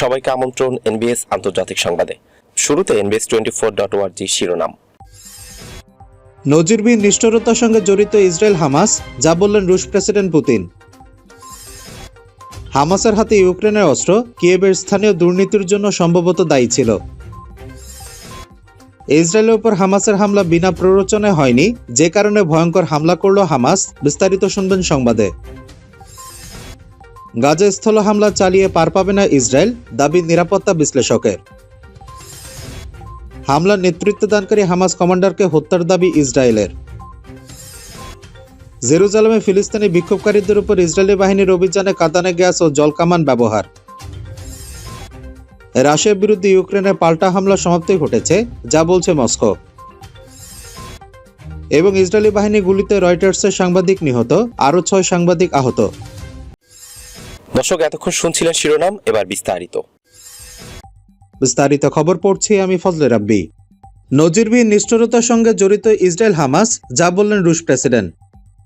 সবাইকে আমন্ত্রণ এনবিএস আন্তর্জাতিক সংবাদে। শুরুতে এনবিএস টোয়েন্টি ফোর ডট ওয়ার্জি শিরোনাম। নজিরবিহীন নিষ্ঠুরতার সঙ্গে জড়িত ইসরায়েল হামাস, যা বললেন রুশ প্রেসিডেন্ট পুতিন। হামাসের হাতে ইউক্রেনের অস্ত্র কিয়েবের স্থানীয় দুর্নীতির জন্য সম্ভবত দায়ী ছিল। ইসরায়েলের উপর হামাসের হামলা বিনা প্ররোচনায় হয়নি, যে কারণে ভয়ঙ্কর হামলা করল হামাস, বিস্তারিত শুনবেন সংবাদে। গাজা স্থল হামলা চালিয়ে পার পাবে না ইসরায়েল, দাবি নিরাপত্তা বিশ্লেষকের। হামলার নেতৃত্বদানকারী হামাস কমান্ডারকে হত্যার দাবি ইসরায়েলের। জেরুজালেমে ফিলিস্তিনি বিক্ষোভকারীদের উপর ইসরায়েলি বাহিনীর অভিযানে কাঁদানে গ্যাস ও জলকামান ব্যবহার। রাশিয়ার বিরুদ্ধে ইউক্রেনের পাল্টা হামলা সমাপ্তি ঘটেছে, যা বলছে মস্কো। এবং ইসরায়েলি বাহিনী গুলিতে রয়টার্সের সাংবাদিক নিহত, আরও ছয় সাংবাদিক আহত। দর্শক, এতক্ষণ শুনছিলেন শিরোনাম, এবার বিস্তারিত। বিস্তারিত খবর পড়ছি আমি ফজলে রাব্বি। নজিরবিহীন নিষ্ঠুরতার সঙ্গে জড়িত ইসরায়েল হামাস, যা বললেন রুশ প্রেসিডেন্ট।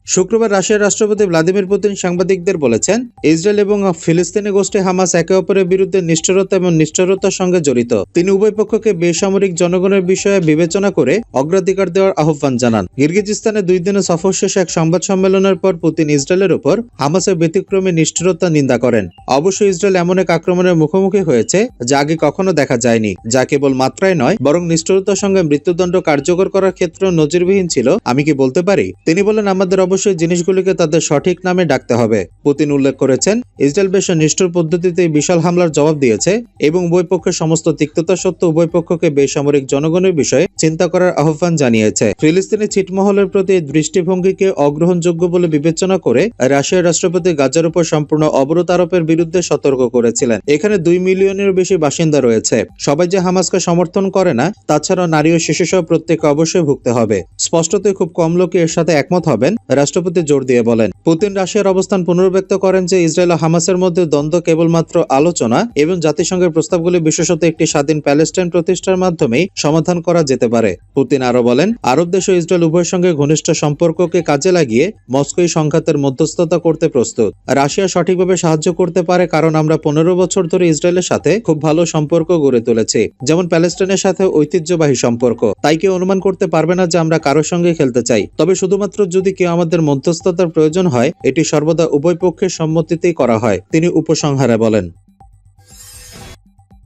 শুক্রবার রাশিয়ার রাষ্ট্রপতি ভ্লাদিমির পুতিন সাংবাদিকদের বলেছেন, ইসরায়েল এবং ফিলিস্তিনি গোষ্ঠী হামাস একে অপরের বিরুদ্ধে নিষ্ঠুরতা এবং নিষ্ঠুরতার সঙ্গে জড়িত। তিনি উভয় পক্ষকে বেসামরিক জনগণের বিষয়ে বিবেচনা করে অগ্রাধিকার দেওয়ার আহ্বান জানান। কিরগিজস্তানে দুই দিনের সফর শেষে এক সংবাদ সম্মেলনের পর পুতিন ইসরায়েলের উপর হামাসের ব্যতিক্রমী নিষ্ঠুরতা নিন্দা করেন। অবশ্য ইসরায়েল এমন এক আক্রমণের মুখোমুখি হয়েছে যা আগে কখনো দেখা যায়নি, যা কেবল মাত্রায় নয়, বরং নিষ্ঠুরতার সঙ্গে মৃত্যুদণ্ড কার্যকর করার ক্ষেত্রে নজিরবিহীন ছিল। আমি কি বলতে পারি? তিনি বলেন, আমাদের অবশ্যই জিনিসগুলিকে তাদের সঠিক নামে ডাকতে হবে। পুতিন উল্লেখ করেছেন, ইসরায়েল বেশ নিষ্ঠুর পদ্ধতিতে বিশাল হামলার জবাব দিয়েছে এবং উভয় পক্ষের সমস্ত তিক্ততা সত্ত্বেও উভয় পক্ষকে বেসামরিক জনগণের বিষয়ে চিন্তা করার আহ্বান জানিয়েছে। ফিলিস্তিনি ছিটমহলের প্রতি দৃষ্টিভঙ্গিকে অগ্রহণযোগ্য বলে বিবেচনা করে রাশিয়ার রাষ্ট্রপতি গাজার উপর সম্পূর্ণ অবরোধ আরোপের বিরুদ্ধে সতর্ক করেছিলেন। এখানে দুই মিলিয়নের বেশি বাসিন্দা রয়েছে। সবাই যে হামাসকে সমর্থন করে না তাছাড়া নারী ও শিশুসহ প্রত্যেকে অবশ্যই ভুগতে হবে। স্পষ্টতই খুব কম লোকে এর সাথে একমত হবেন। রাষ্ট্রপতি জোর দিয়ে বলেন, পুতিন রাশিয়ার অবস্থান পুনর্ব্যক্ত করেন যে ইসরায়েল ও হামাসের মধ্যে দ্বন্দ্ব কেবলমাত্র আলোচনা এবং জাতিসংঘের প্রস্তাবগুলি বিশেষত একটি স্বাধীন প্যালেস্টাইন প্রতিষ্ঠার মাধ্যমেই সমাধান করা যেতে পারে। পুতিন আরও বলেন, আরব দেশ ও ইসরায়েল উভয়ের সঙ্গে ঘনিষ্ঠ সম্পর্ককে কাজে লাগিয়ে মস্কো এই সংঘাতের মধ্যস্থতা করতে প্রস্তুত। রাশিয়া সঠিকভাবে সাহায্য করতে পারে কারণ আমরা পনেরো বছর ধরে ইসরায়েলের সাথে খুব ভালো সম্পর্ক গড়ে তুলেছি, যেমন প্যালেস্টাইনের সাথে ঐতিহ্যবাহী সম্পর্ক। তাই কেউ অনুমান করতে পারবে না যে আমরা কারোর সঙ্গে খেলতে চাই। তবে শুধুমাত্র যদি কেউ আমাদের মধ্যস্থতার প্রয়োজন হয়, এটি সর্বদা উভয় পক্ষের সম্মতিতেই করা হয়, তিনি উপসংহারে বলেন।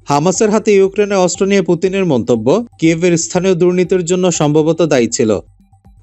হামাসের হাতে ইউক্রেনে অস্ত্র নিয়ে পুতিনের মন্তব্য, কিয়েভের স্থানীয় দুর্নীতির জন্য সম্ভবত দায়ী ছিল।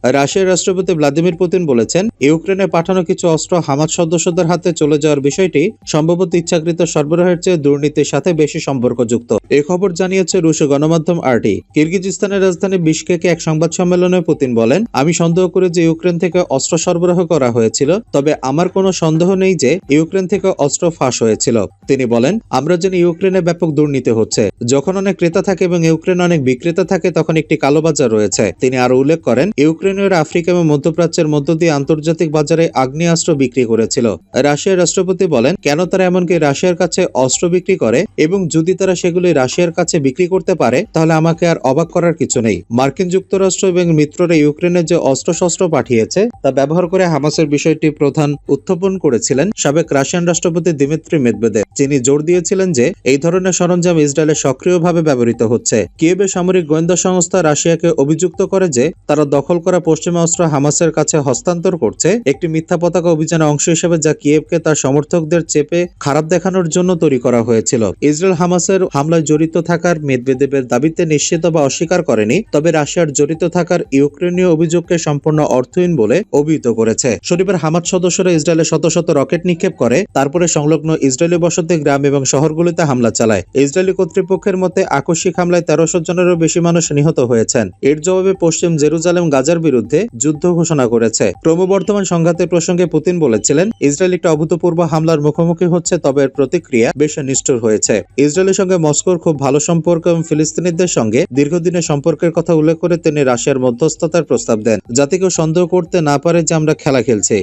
রাশিয়ার রাষ্ট্রপতি ভ্লাদিমির পুতিন বলেছেন, ইউক্রেনে পাঠানো কিছু অস্ত্র হামাস সদস্যদের হাতে চলে যাওয়ার বিষয়টি সম্ভবত ইচ্ছাকৃত সরবরাহের চেয়ে দুর্নীতির সাথে বেশি সম্পর্কযুক্ত। এ খবর জানিয়েছে রুশ গণমাধ্যম আরটি। কিরগিজিস্তানের রাজধানী বিশকেকে এক সংবাদ সম্মেলনে পুতিন বলেন, আমি সন্দেহ করি যে ইউক্রেন থেকে অস্ত্র সরবরাহ করা হয়েছিল, তবে আমার কোনো সন্দেহ নেই যে ইউক্রেন থেকে অস্ত্র ফাঁস হয়েছিল। তিনি বলেন, আমরা জানি ইউক্রেনে ব্যাপক দুর্নীতি হচ্ছে। যখন অনেক ক্রেতা থাকে এবং ইউক্রেনে অনেক বিক্রেতা থাকে, তখন একটি কালোবাজার রয়েছে। তিনি আরও উল্লেখ করেন ইউক্রেনীয়রা আফ্রিকা এবং মধ্যপ্রাচ্যের মধ্য দিয়ে আন্তর্জাতিক বাজারে আগ্নেয়াস্ত্র বিক্রি করেছিল। রাশিয়ার রাষ্ট্রপতি বলেন, কেন তারা এমনকি রাশিয়ার কাছে অস্ত্র বিক্রি করে এবং যদি তারা সেগুলি রাশিয়ার কাছে বিক্রি করতে পারে, তাহলে আমাকে আর অবাক করার কিছু নেই। মার্কিন যুক্তরাষ্ট্র এবং মিত্ররা ইউক্রেনের যে অস্ত্রশস্ত্র পাঠিয়েছে, তা ব্যবহার করে হামাসের বিষয়টি প্রধান উত্থাপন করেছিলেন সাবেক রাশিয়ান রাষ্ট্রপতি দিমিত্রি মেদবেদেব। যিনি জোর দিয়েছিলেন যে, এই ধরনের সরঞ্জাম ইসরায়েলে সক্রিয়ভাবে ব্যবহৃত হচ্ছে। কিয়েবের সামরিক গোয়েন্দা সংস্থা রাশিয়াকে অভিযুক্ত করে যে, তারা দখল করা পশ্চিমা অস্ত্র হামাসের কাছে হস্তান্তর করছে, একটি মিথ্যা পতাকা অভিযানের অংশ হিসেবে যা কিয়েভকে তার সমর্থকদের চেপে খারাপ দেখানোর জন্য তৈরি করা হয়েছিল। ইসরায়েল হামাসের হামলায় জড়িত থাকার মেদবেদেবের দাবিতে নিশ্চিত বা অস্বীকার করেনি, তবে রাশিয়ার জড়িত থাকার ইউক্রেনীয় অভিযোগকে সম্পূর্ণ অর্থহীন বলে অভিহিত করেছে। শনিবার হামাস সদস্যরা ইসরায়েলে শত শত রকেট নিক্ষেপ করে, তারপরে সংলগ্ন ইসরায়েলি বসতি, গ্রাম এবং শহরগুলিতে হামলা চালায়। ইসরায়েলি কর্তৃপক্ষের মতে আকস্মিক হামলায় তেরোশো জনেরও বেশি মানুষ নিহত হয়েছেন। এর জবাবে পশ্চিম জেরুজালেম, গাজার বিরুদ্ধে যুদ্ধ ঘোষণা করেছে। ক্রমবর্ধমান সংঘাতের প্রসঙ্গে পুতিন বলেছিলেন, ইসরায়েল একটা অভূতপূর্ব হামলার মুখোমুখি হচ্ছে, তবে প্রতিক্রিয়া বেশ নিষ্ঠুর হয়েছে। ইসরায়েলের সঙ্গে মস্কোর খুব ভালো সম্পর্ক এবং ফিলিস্তিনিদের সঙ্গে দীর্ঘদিনের সম্পর্কের কথা উল্লেখ করে তিনি রাশিয়ার মধ্যস্থতার প্রস্তাব দেন। যাতে কেউ সন্দেহ করতে না পারে যে আমরা খেলা খেলছি।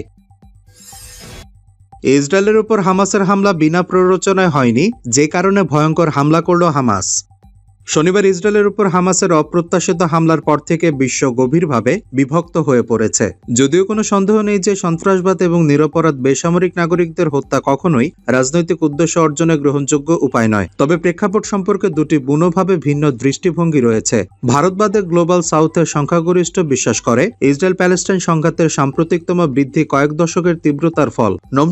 ইসরায়েলের উপর হামাসের হামলা বিনা প্ররোচনায় হয়নি, যে কারণে ভয়ঙ্কর হামলা করল হামাস। শনিবার ইসরায়েলের উপর হামাসের অপ্রত্যাশিত হামলার পর থেকে বিশ্ব গভীরভাবে বিভক্ত হয়ে পড়েছে। যদিও কোনো সন্দেহ নেই যে সন্ত্রাসবাদ এবং নিরপরাধ বেসামরিক নাগরিকদের হত্যা কখনোই রাজনৈতিক উদ্দেশ্য অর্জনে গ্রহণযোগ্য উপায় নয়। তবে প্রেক্ষাপট সম্পর্কে দুটি বুনোভাবে ভিন্ন দৃষ্টিভঙ্গি রয়েছে। ভারতবাদে গ্লোবাল সাউথের সংখ্যাগরিষ্ঠ বিশ্বাস করে ইসরায়েল প্যালেস্টাইন সংঘাতের সাম্প্রতিকতম বৃদ্ধি কয়েক দশকের তীব্রতার ফল। নোম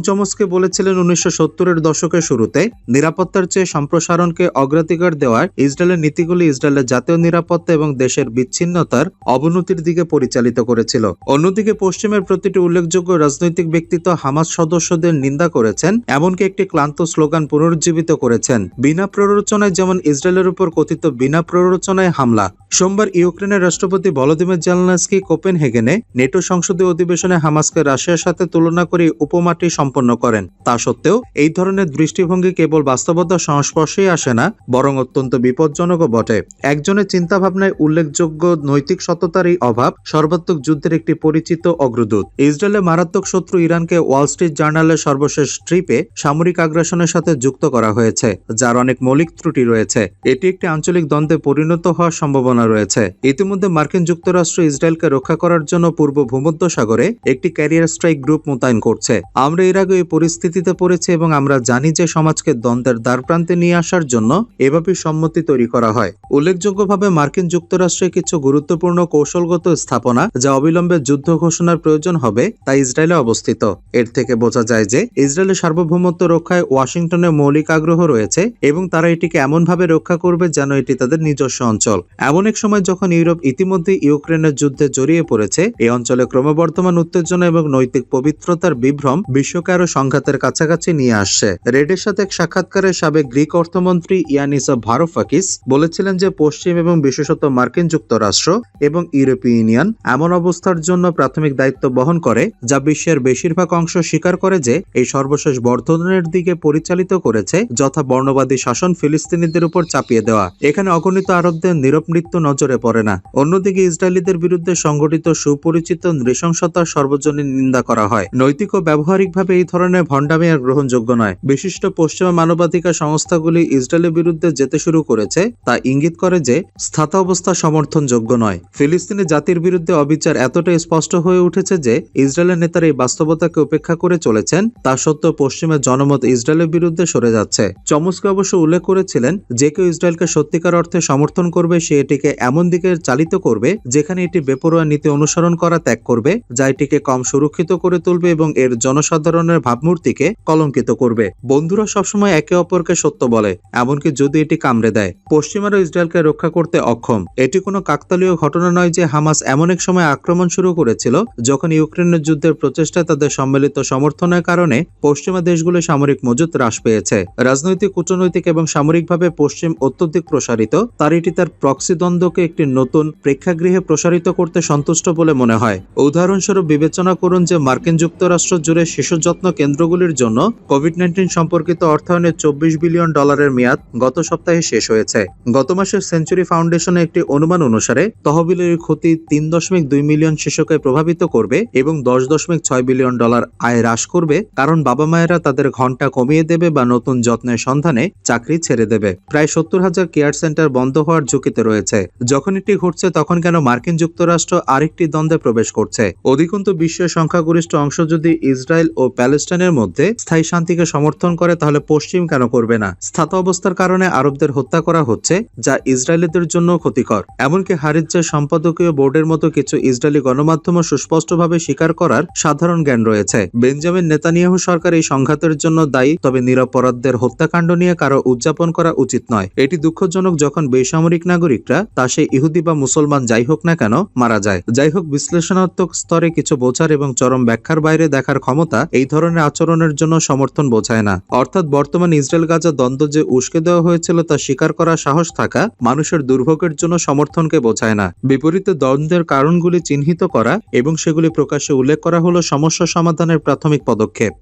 বলেছিলেন উনিশশো সত্তরের দশকের শুরুতে, নিরাপত্তার চেয়ে সম্প্রসারণকে অগ্রাধিকার দেওয়ার ইসরায়েলের নীতিগুলি ইসরায়েলের জাতীয় নিরাপত্তা এবং দেশের বিচ্ছিন্নতার অবনতির দিকে পরিচালিত করেছিল। অন্যদিকে পশ্চিমের প্রতিটি উল্লেখযোগ্য রাজনৈতিক ব্যক্তিত্ব হামাস সদস্যদের নিন্দা করেছেন, এমনকি একটি ক্লান্ত স্লোগান পুনরুজ্জীবিত করেছেন। বিনা প্ররোচনায় যেমন ইসরায়েলের উপর কথিত বিনা প্ররোচনায় হামলা সোমবার ইউক্রেনের রাষ্ট্রপতি ভলোদিমির জেলনাস্কি কোপেনহেগেনে নেটো সংসদীয় অধিবেশনে হামাসকে রাশিয়ার সাথে তুলনা করে উপমাটি সম্পন্ন করেন। তা সত্ত্বেও এই ধরনের দৃষ্টিভঙ্গি কেবল বাস্তবতার সংস্পর্শেই আসে না, বরং অত্যন্ত বিপজ্জনকও বটে। একজনের চিন্তাভাবনায় উল্লেখযোগ্য নৈতিক সততার এই অভাব সর্বাত্মক যুদ্ধের একটি পরিচিত অগ্রদূত। ইসরায়েলের মারাত্মক শত্রু ইরানকে ওয়াল স্ট্রিট জার্নালের সর্বশেষ ট্রিপে সামরিক আগ্রাসনের সাথে যুক্ত করা হয়েছে, যার অনেক মৌলিক ত্রুটি রয়েছে। এটি একটি আঞ্চলিক দ্বন্দ্বে পরিণত হওয়ার সম্ভাবনা রয়েছে। ইতিমধ্যে মার্কিন যুক্তরাষ্ট্র ইসরায়েলকে রক্ষা করার জন্য পূর্ব ভূমধ্য সাগরে একটি ক্যারিয়ার স্ট্রাইক গ্রুপ মোতায়েন করছে। আমরা এর আগে এই পরিস্থিতিতে পড়েছি এবং আমরা জানি যে সমাজকে দ্বন্দ্বের দ্বারপ্রান্তে নিয়ে আসার জন্য এভাবে সম্মতি তৈরি করা হয়। উল্লেখযোগ্যভাবে মার্কিন যুক্তরাষ্ট্রের কিছু গুরুত্বপূর্ণ কৌশলগত স্থাপনা যা অবিলম্বে যুদ্ধ ঘোষণার প্রয়োজন হবে তা ইসরায়েলে অবস্থিত। এর থেকে বোঝা যায় যে ইসরায়েলের সার্বভৌমত্ব রক্ষায় ওয়াশিংটনের মৌলিক আগ্রহ রয়েছে এবং তারা এটিকে এমনভাবে রক্ষা করবে যেন এটি তাদের নিজস্ব অঞ্চল। এমন এক সময় যখন ইউরোপ ইতিমধ্যে ইউক্রেনের যুদ্ধে জড়িয়ে পড়েছে, এই অঞ্চলে ক্রমবর্ধমান উত্তেজনা এবং নৈতিক পবিত্রতার বিভ্রম বিশ্বকে আরও সংঘাতের কাছাকাছি নিয়ে আসছে। রেডের সাথে এক সাক্ষাৎকারে সাবেক গ্রিক অর্থমন্ত্রী ইয়ানিস ভারোফাকিস বলেছিলেন যে, পশ্চিম এবং বিশেষত মার্কিন যুক্তরাষ্ট্র এবং ইউরোপীয় ইউনিয়ন এমন অবস্থার জন্য প্রাথমিক দায়িত্ব বহন করে, যা বিশ্বের বেশিরভাগ অংশ স্বীকার করে যে, এই সর্বশেষ বর্ধনের দিকে পরিচালিত করেছে যথা বর্ণবাদী শাসন ফিলিস্তিনিদের উপর চাপিয়ে দেওয়া। এখানে অগণিত আরবদের নীরব মৃত্যু নজরে পড়ে না। অন্যদিকে ইসরায়েলিদের বিরুদ্ধে সংগঠিত সুপরিচিত নৃশংসতার সর্বজনীন নিন্দা করা হয়। নৈতিক ও ব্যবহারিকভাবে এই ধরনের ভণ্ডামি আর গ্রহণযোগ্য নয়। বিশিষ্ট পশ্চিমা মানবাধিকার সংস্থাগুলি ইসরায়েলের বিরুদ্ধে যেতে শুরু করেছে, তা ইঙ্গিত করে যে স্থিতাবস্থা সমর্থনযোগ্য নয়। ফিলিস্তিনি জাতির বিরুদ্ধে অবিচার এতটাই স্পষ্ট হয়ে উঠেছে যে ইসরায়েলের নেতারা এই বাস্তবতাকে উপেক্ষা করে চলেছেন, তা সত্ত্বেও পশ্চিমের জনমত ইসরায়েলের বিরুদ্ধে সরে যাচ্ছে। চমস্কে অবশ্য উল্লেখ করেছিলেন, যে কেউ ইসরায়েলকে সত্যিকার অর্থে সমর্থন করবে, সে এটিকে এমন দিকে চালিত করবে যেখানে এটি বেপরোয়া নীতি অনুসরণ করা ত্যাগ করবে, যা এটিকে কম সুরক্ষিত করে তুলবে এবং এর জনসাধারণের ভাবমূর্তিকে কলঙ্কিত করবে। বন্ধুরা সবসময় একে অপরকে সত্য বলে, এমনকি যদি এটি কামড়ে দেয়। পশ্চিমারা ইসরায়েলকে রক্ষা করতে অক্ষম। এটি কোনো কাকতালীয় ঘটনা নয় যে হামাস এমন এক সময় আক্রমণ শুরু করেছিল, যখন ইউক্রেনের যুদ্ধের প্রচেষ্টায় তাদের সম্মিলিত সমর্থনের কারণে পশ্চিমা দেশগুলো সামরিক মজুত হ্রাস পেয়েছে। রাজনৈতিক, কূটনৈতিক এবং সামরিকভাবে পশ্চিম অত্যধিক প্রসারিত, তার এটি তার প্রক্সি দ্বন্দ্বকে একটি নতুন প্রেক্ষাগৃহে প্রসারিত করতে সন্তুষ্ট বলে মনে হয়। উদাহরণস্বরূপ বিবেচনা করুন যে মার্কিন যুক্তরাষ্ট্র জুড়ে শিশু যত্ন কেন্দ্রগুলির জন্য কোভিড নাইন্টিন সম্পর্কিত অর্থায়নের চব্বিশ বিলিয়ন ডলারের মেয়াদ গত সপ্তাহে শেষ হয়েছে। গত মাসে সেঞ্চুরি ফাউন্ডেশনের একটি অনুমান অনুসারে, তহবিলের ক্ষতি তিন দশমিক দুই মিলিয়ন শিশুকে প্রভাবিত করবে এবং দশ দশমিক ছয় বিলিয়ন ডলার আয় হ্রাস করবে, কারণ বাবা মায়েরা তাদের ঘণ্টা কমিয়ে দেবে বা নতুন যত্নের সন্ধানে চাকরি ছেড়ে দেবে। প্রায় সত্তর হাজার কেয়ার সেন্টার বন্ধ হওয়ার ঝুঁকিতে রয়েছে। যখন এটি ঘটছে তখন কেন মার্কিন যুক্তরাষ্ট্র আরেকটি দ্বন্দ্বে প্রবেশ করছে? অধিকন্তু, বিশ্বের সংখ্যাগরিষ্ঠ অংশ যদি ইসরায়েল ও প্যালেস্টাইনের মধ্যে স্থায়ী শান্তিকে সমর্থন করে, তাহলে পশ্চিম কেন করবে না? স্থাত অবস্থার কারণে আরবদের হত্যা করা হচ্ছে, যা ইসরায়েলিদের জন্য ক্ষতিকর। এমনকি হারিজ্জের সম্পাদকীয় বোর্ডের মতো কিছু ইসরায়েলি গণমাধ্যমও সুস্পষ্টভাবে স্বীকার করার সাধারণ জ্ঞান রয়েছে। বেঞ্জামিন নেতানিয়াহু সরকার এই সংঘাতের জন্য দায়ী, তবে নিরপরাধদের হত্যাকাণ্ড নিয়ে কারও উদযাপন করা উচিত নয়। এটি দুঃখজনক যখন বেসামরিক নাগরিকরা তা সে ইহুদি বা মুসলমান যাই হোক না কেন মারা যায়। যাই হোক, বিশ্লেষণাত্মক স্তরে কিছু বোঝার এবং চরম ব্যাখ্যার বাইরে দেখার ক্ষমতা এই ধরনের আচরণের জন্য সমর্থন বোঝায় না। অর্থাৎ বর্তমান ইসরায়েল গাজা দ্বন্দ্ব যে উস্কে দেওয়া হয়েছিল তা স্বীকার করার সাহস থাকা মানুষের দুর্ভোগের জন্য সমর্থনকে বোঝায় না। বিপরীতে দ্বন্দ্বের কারণগুলি চিহ্নিত করা এবং সেগুলি প্রকাশ্যে উল্লেখ করা হলো সমস্যা সমাধানের প্রাথমিক পদক্ষেপ।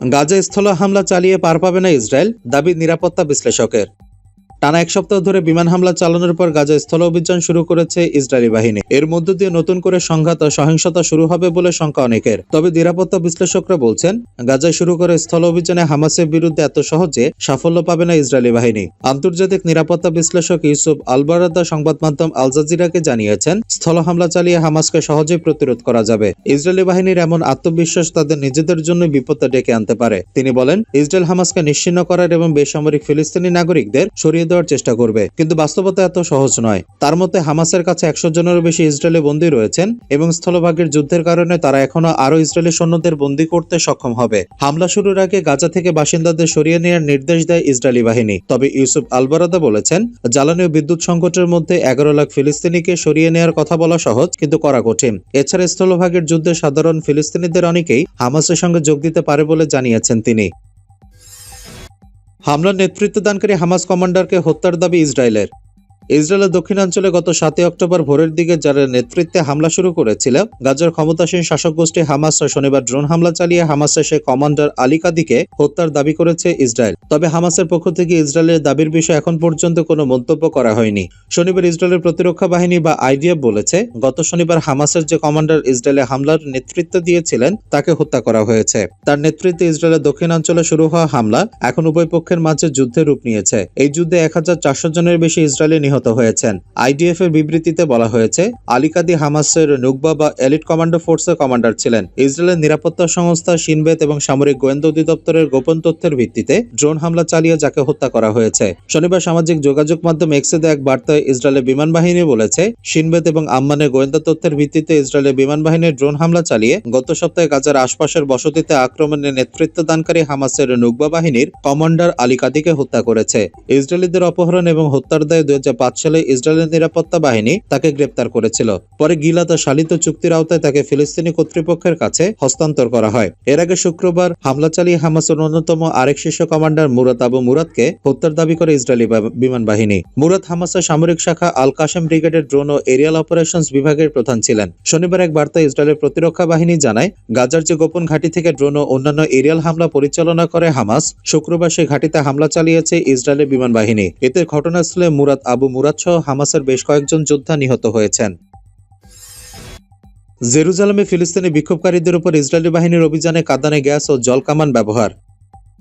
গাজা স্থল হামলা চালিয়ে পার পাবে না ইসরায়েল, দাবি নিরাপত্তা বিশ্লেষকের। টানা এক সপ্তাহ ধরে বিমান হামলা চালানোর পর গাজা স্থল অভিযান শুরু করেছে ইসরায়েলি বাহিনী। এর মধ্য দিয়ে নতুন করে সংঘাত ও সহিংসতা শুরু হবে বলে শঙ্কা অনেকের। তবে নিরাপত্তা বিশ্লেষকরা বলছেন, গাজায় শুরু করে স্থল অভিযানে হামাসের বিরুদ্ধে এত সহজে সাফল্য পাবে না ইসরায়েলি বাহিনী। আন্তর্জাতিক নিরাপত্তা বিশ্লেষক ইউসুফ আলবারাদা সংবাদ মাধ্যম আল জাজিরাকে জানিয়েছেন, স্থল হামলা চালিয়ে হামাসকে সহজেই প্রতিরোধ করা যাবে। ইসরায়েলি বাহিনীর এমন আত্মবিশ্বাস তাদের নিজেদের জন্য বিপদটা ডেকে আনতে পারে। তিনি বলেন, ইসরায়েল হামাসকে নিশ্চিন্ন করার এবং বেসামরিক ফিলিস্তিনি নাগরিকদের সরিয়ে দেওয়ার চেষ্টা করবে। কিন্তু বাস্তবতা এত সহজ নয়। তার মতে, হামাসের কাছে একশো জনেরও বেশি ইসরায়েলি বন্দী রয়েছেন এবং স্থলভাগের যুদ্ধের কারণে তারা এখনও আরও ইসরায়েলি সৈন্যদের বন্দী করতে সক্ষম হবে। হামলা শুরুর আগে গাজা থেকে বাসিন্দাদের সরিয়ে নেওয়ার নির্দেশ দেয় ইসরায়েলি বাহিনী। তবে ইউসুফ আলবারাদা বলেছেন, জ্বালানি ও বিদ্যুৎ সংকটের মধ্যে এগারো লাখ ফিলিস্তিনিকে সরিয়ে নেওয়ার কথা বলা সহজ, কিন্তু করা কঠিন। এছাড়া স্থলভাগের যুদ্ধে সাধারণ ফিলিস্তিনিদের অনেকেই হামাসের সঙ্গে যোগ দিতে পারে বলে জানিয়েছেন তিনি। হামলার নেতৃত্ব দানকারী হামাস কমান্ডারকে হত্যার দাবি ইসরায়েলের। ইসরায়েলের দক্ষিণাঞ্চলে গত সাতই অক্টোবর ভোরের দিকে যারা নেতৃত্বে হামলা শুরু করেছিল গাজার ক্ষমতাসীন শাসক গোষ্ঠী হামাস শনিবার ড্রোন হামলা চালিয়ে হামাসের সে কমান্ডার আলী কাদিকে হত্যার দাবি করেছে ইসরায়েল। তবে হামাসের পক্ষ থেকে ইসরায়েলের দাবির বিষয়ে এখন পর্যন্ত কোনো মন্তব্য করা হয়নি। শনিবার ইসরায়েলের প্রতিরক্ষা বাহিনী বা আইডিএফ বলেছে, গত শনিবার হামাসের যে কমান্ডার ইসরায়েলে হামলার নেতৃত্ব দিয়েছিলেন, তাকে হত্যা করা হয়েছে। তার নেতৃত্বে ইসরায়েলের দক্ষিণাঞ্চলে শুরু হওয়া হামলা এখন উভয় পক্ষের মাঝে যুদ্ধে রূপ নিয়েছে। এই যুদ্ধে এক হাজার চারশো জনের বেশি ইসরায়েলি নিহত হয়েছেন। আইডিএফ এর বিবৃতিতে বলা হয়েছে, আলিকাদি হামাসের নুকবা বা এলিট কমান্ডো ফোর্সের কমান্ডার ছিলেন। ইসরায়েলের নিরাপত্তা সংস্থা সিনবেত এবং সামরিক গোয়েন্দা অধিদপ্তরের গোপন তথ্যের ভিত্তিতে ড্রোন হামলা চালিয়ে যাকে হত্যা করা হয়েছে। শনিবার সামাজিক যোগাযোগ মাধ্যম এক্সে দেয়া এক বার্তায় ইসরায়েলের বিমান বাহিনী বলেছে, সিনবেত এবং আম্মানের গোয়েন্দা তথ্যের ভিত্তিতে ইসরায়েলের বিমান বাহিনীর ড্রোন হামলা চালিয়ে গত সপ্তাহে গাজার আশপাশের বসতিতে আক্রমণের নেতৃত্বদানকারী হামাসের নুকবা বাহিনীর কমান্ডার আলিকাদিকে হত্যা করেছে। ইসরায়েলিদের অপহরণ এবং হত্যার দায়ে দুই সালে ইসরায়েলের নিরাপত্তা বাহিনী তাকে গ্রেপ্তার করেছিল। পরে গিলাত ও শালিত চুক্তির আওতায় তাকে ফিলিস্তিনি কর্তৃপক্ষের কাছে হস্তান্তর করা হয়। এর আগে শুক্রবার হামলা চালিয়ে হামাসের অন্যতম আরেক শীর্ষ কমান্ডার মুরাত আবু মুরাদকে হত্যার দাবি করে ইসরায়েলি বিমান বাহিনী। মুরাদ হামাসের সামরিক শাখা আল কাশেম ব্রিগেডের ড্রোন ও এরিয়াল অপারেশনস বিভাগের প্রধান ছিলেন। শনিবার এক বার্তায় ইসরায়েলের প্রতিরক্ষা বাহিনী জানায়, গাজার যে গোপন ঘাঁটি থেকে ড্রোন ও অন্যান্য এরিয়াল হামলা পরিচালনা করে হামাস, শুক্রবার সেই ঘাঁটিতে হামলা চালিয়েছে ইসরায়েলের বিমান বাহিনী। এতে ঘটনাস্থলে মুরাদ আবু মুরাদ সহ হামাসের বেশ কয়েকজন যোদ্ধা নিহত হয়েছেন। জেরুজালেমে ফিলিস্তিনি বিক্ষোভকারীদের উপর ইসরায়েলি বাহিনীর অভিযানে কাদানে গ্যাস ও জলকামান ব্যবহার।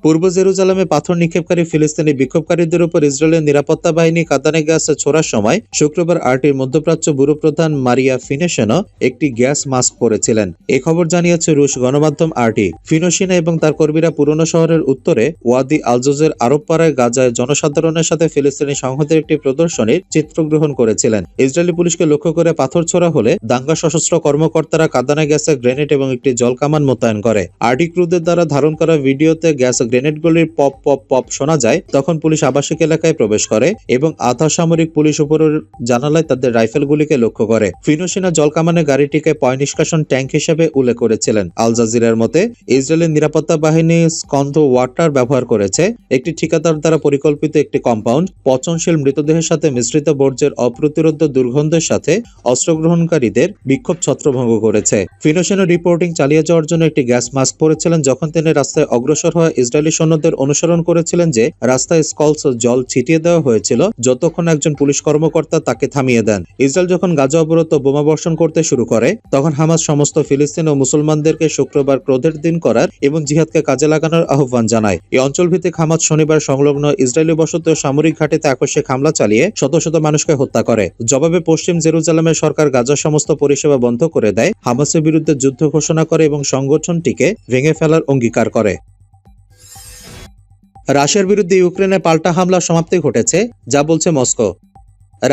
পূর্ব জেরুজালেমে পাথর নিক্ষেপকারী ফিলিস্তিনি বিক্ষোভকারীদের উপর ইসরায়েলের নিরাপত্তা বাহিনী কাঁদানে গ্যাস ছোড়ার সময় শুক্রবার আরটির মধ্যপ্রাচ্য ব্যুরো প্রধান মারিয়া ফিনেশেনও একটি গ্যাস মাস্ক পরেছিলেন। এ খবর জানিয়েছে রুশ গণমাধ্যম আর্টি। ফিনোসিনা এবং তার কর্মীরা পুরনো শহরের উত্তরে ওয়াদি আলজোজের আরব পাড়ায় গাজায় জনসাধারণের সাথে ফিলিস্তিনি সংহতের একটি প্রদর্শনীর চিত্রগ্রহণ করেছিলেন। ইসরায়েলি পুলিশকে লক্ষ্য করে পাথর ছোড়া হলে দাঙ্গা সশস্ত্র কর্মকর্তারা কাঁদানে গ্যাসে গ্রেনেড এবং একটি জল কামান মোতায়েন করে। আরটি ক্রুদের দ্বারা ধারণ করা ভিডিওতে গ্যাস গ্রেনেডগুলির পপ পপ পপ শোনা যায়, তখন পুলিশ আবাসিক এলাকায় প্রবেশ করে এবং আধা সামরিক পুলিশ উপরের জানালায় তাদের রাইফেলগুলিকে লক্ষ্য করে। ফিনোসিনা জলকামানে গাড়িটিকে পয় নিষ্কাশন ট্যাঙ্ক হিসেবে উল্লেখ করেছিলেন। আল জাজিরার মতে, ইসরায়েলের নিরাপত্তা বাহিনী স্কন্ধ ওয়াটার ব্যবহার করেছে। একটি ঠিকাদার দ্বারা পরিকল্পিত একটি কম্পাউন্ড পচনশীল মৃতদেহের সাথে মিশ্রিত বর্জ্যের অপ্রতিরোধ দুর্গন্ধের সাথে অস্ত্রগ্রহণকারীদের বিক্ষোভ ছত্রভঙ্গ করেছে। ফিনোসেনো রিপোর্টিং চালিয়ে যাওয়ার জন্য একটি গ্যাস মাস্ক পরেছিলেন যখন তিনি রাস্তায় অগ্রসর হওয়া ইসরায়েলি সৈন্যদের অনুসরণ করেছিলেন যে রাস্তায় স্কলস জল ছিটিয়ে দেওয়া হয়েছিল, যতক্ষণ একজন পুলিশ কর্মকর্তা তাকে থামিয়ে দেন। ইসরায়েল যখন গাজা অবরোধ ও বোমা বর্ষণ করতে শুরু করে, তখন হামাস সমস্ত ফিলিস্তিন ও মুসলমানদেরকে শুক্রবার ক্রোধের দিন করার এবং জিহাদকে কাজে লাগানোর আহ্বান জানায়। এই অঞ্চল ভিত্তিক হামাস শনিবার সংলগ্ন ইসরায়েলি বসতি সামরিক ঘাটিতে আকস্মিক হামলা চালিয়ে শত শত মানুষকে হত্যা করে। জবাবে পশ্চিম জেরুজালেমের সরকার গাজার সমস্ত পরিষেবা বন্ধ করে দেয়, হামাসের বিরুদ্ধে যুদ্ধ ঘোষণা করে এবং সংগঠনটিকে ভেঙে ফেলার অঙ্গীকার করে। রাশিয়ার বিরুদ্ধে ইউক্রেনে পাল্টা হামলা সমাপ্তি ঘটেছে যা বলছে মস্কো।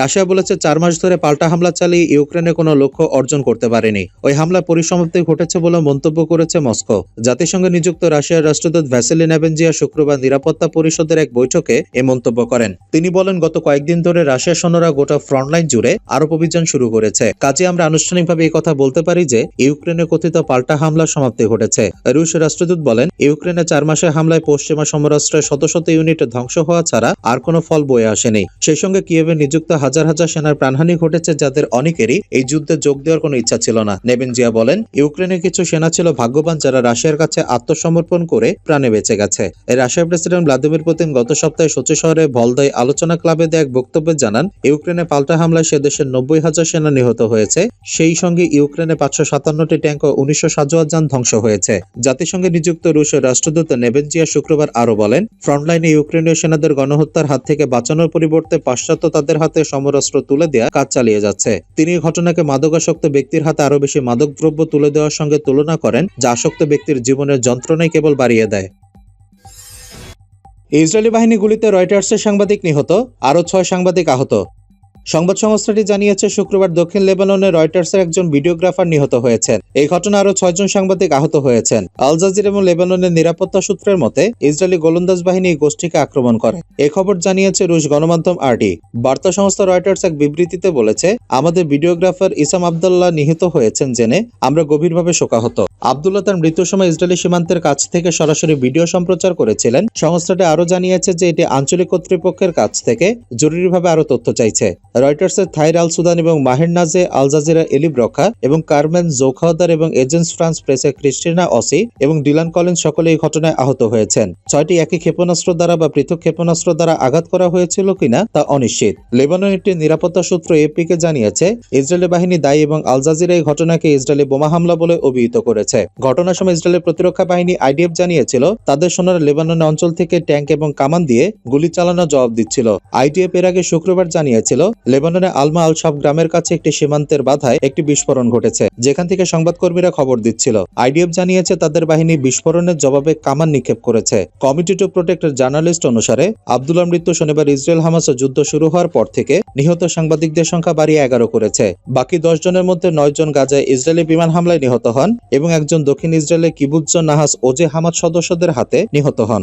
রাশিয়া বলেছে চার মাস ধরে পাল্টা হামলা চালিয়ে ইউক্রেনে কোনো লক্ষ্য অর্জন করতে পারেনি। ওই হামলা পরিসমাপ্তি ঘটেছে বলে মন্তব্য করেছে মস্কো। জাতিসংঘে নিযুক্ত রাশিয়ার রাষ্ট্রদূত ভ্যাসেলিন অ্যাভেঞ্জিয়া শুক্রবার নিরাপত্তা পরিষদের এক বৈঠকে এ মন্তব্য করেন। তিনি বলেন, গত কয়েকদিন ধরে রাশিয়ার সৈন্যরা গোটা ফ্রন্টলাইন জুড়ে আরব অভিযান শুরু করেছে। কাজে আমরা আনুষ্ঠানিকভাবে এই কথা বলতে পারি যে, ইউক্রেনে কথিত পাল্টা হামলার সমাপ্তি ঘটেছে। রুশ রাষ্ট্রদূত বলেন, ইউক্রেনে চার মাসের হামলায় পশ্চিমা সমরাস্ত্রের শত শত ইউনিট ধ্বংস হওয়া ছাড়া আর কোনো ফল বয়ে আসেনি। সেই সঙ্গে কিয়েভে নিযুক্ত হাজার হাজার সেনার প্রাণহানি ঘটেছে যাদের অনেকেরই এই যুদ্ধে যোগ দেওয়ার কোনো ইচ্ছা ছিল না। নেবেনজিয়া বলেন, ইউক্রেনের কিছু সেনা ছিল ভাগ্যবান যারা রাশিয়ার কাছে আত্মসমর্পণ করে প্রাণে বেঁচে গেছে। রাশিয়ার প্রেসিডেন্ট ভ্লাদিমির পুতিন গত সপ্তাহে সোচি শহরে ভলদয় আলোচনা ক্লাবে দেয়া এক বক্তব্যে জানান, ইউক্রেনে পাল্টা হামলায় সে দেশের নব্বই হাজার সেনা নিহত হয়েছে। সেই সঙ্গে ইউক্রেনে পাঁচশো সাতান্নটি ট্যাঙ্ক ও উনিশশো সাজোয়ার যান ধ্বংস হয়েছে। জাতিসংঘে নিযুক্ত রুশের রাষ্ট্রদূত নেবেনজিয়া শুক্রবার আরও বলেন, ফ্রন্টলাইনে ইউক্রেনীয় সেনাদের গণহত্যার হাত থেকে বাঁচানোর পরিবর্তে পাশ্চাত্য তাদের হাতে সমরাস্ত্র তুলে দেওয়া কাজ চালিয়ে যাচ্ছে। তিনি ঘটনাকে মাদকাসক্ত ব্যক্তির হাতে আরও বেশি মাদকদ্রব্য তুলে দেওয়ার সঙ্গে তুলনা করেন, যা আসক্ত ব্যক্তির জীবনের যন্ত্রণাই কেবল বাড়িয়ে দেয়। ইসরায়েলি বাহিনী গুলিতে রয়টার্সের সাংবাদিক নিহত, আরও ছয় সাংবাদিক আহত। সংবাদ সংস্থাটি জানিয়েছে, শুক্রবার দক্ষিণ লেবাননে রয়টার্সের একজন ভিডিওগ্রাফার নিহত হয়েছেন। এই ঘটনায় আরও ছয়জন সাংবাদিক আহত হয়েছেন। আল জাজির এবং লেবাননের নিরাপত্তা সূত্রের মতে, ইসরায়েলি গোলন্দাজ বাহিনী এই গোষ্ঠীকে আক্রমণ করে। এ খবর জানিয়েছে রুশ গণমাধ্যম আরডি। বার্তা সংস্থা রয়টার্স এক বিবৃতিতে বলেছে, আমাদের ভিডিওগ্রাফার ইসাম আবদুল্লাহ নিহত হয়েছেন জেনে আমরা গভীরভাবে শোকাহত। আবদুল্লাহ তার মৃত্যুর সময় ইসরায়েলি সীমান্তের কাছ থেকে সরাসরি ভিডিও সম্প্রচার করেছিলেন। সংস্থাটি আরও জানিয়েছে যে, এটি আঞ্চলিক কর্তৃপক্ষের কাছ থেকে জরুরিভাবে আরও তথ্য চাইছে। রয়টার্সের থাইর আল সুদান এবং মাহির নাজে আল জাজিরা এলিব রক্ষা এবং কারমেন জোখাওদার এবং এজেন্স ফ্রান্স প্রেসের ক্রিস্টিনা অসি এবং ডিলান কলেন সকলে এই ঘটনায় আহত হয়েছেন। ছয়টি একই ক্ষেপণাস্ত্র দ্বারা বা পৃথক ক্ষেপণাস্ত্র দ্বারা আঘাত করা হয়েছিল কিনা তা অনিশ্চিত। লেবানন একটি নিরাপত্তা সূত্র এপিকে জানিয়েছে, ইসরায়েলি বাহিনী দায়ী এবং আল জাজিরা এই ঘটনাকে ইসরায়েলি বোমা হামলা বলে অভিহিত করেছে। ঘটনার সময় ইসরায়েলের প্রতিরক্ষা বাহিনী আইডিএফ জানিয়েছিল, তাদের সোনার লেবানন অঞ্চল থেকে ট্যাঙ্ক এবং কামান দিয়ে গুলি চালানোর জবাব দিচ্ছিল। আইডিএফ এর আগে শুক্রবার জানিয়েছিল লেবাননে আলমা আল সব গ্রামের কাছে একটি সীমান্তের বাধায় একটি বিস্ফোরণ ঘটেছে, যেখান থেকে সংবাদকর্মীরা খবর দিচ্ছিল। আইডিএফ জানিয়েছে, তাদের বাহিনী বিস্ফোরণের জবাবে কামান নিক্ষেপ করেছে। কমিটি টু প্রোটেক্ট জার্নালিস্ট অনুসারে আবদুল্লাহ মৃত্যু শনিবার ইসরায়েল হামাস যুদ্ধ শুরু হওয়ার পর থেকে নিহত সাংবাদিকদের সংখ্যা বাড়িয়ে এগারো করেছে। বাকি দশ জনের মধ্যে নয় জন গাজায় ইসরায়েলি বিমান হামলায় নিহত হন এবং একজন দক্ষিণ ইসরায়েলের কিবুজ্জ নাহাস ওজে হামাদ সদস্যদের হাতে নিহত হন।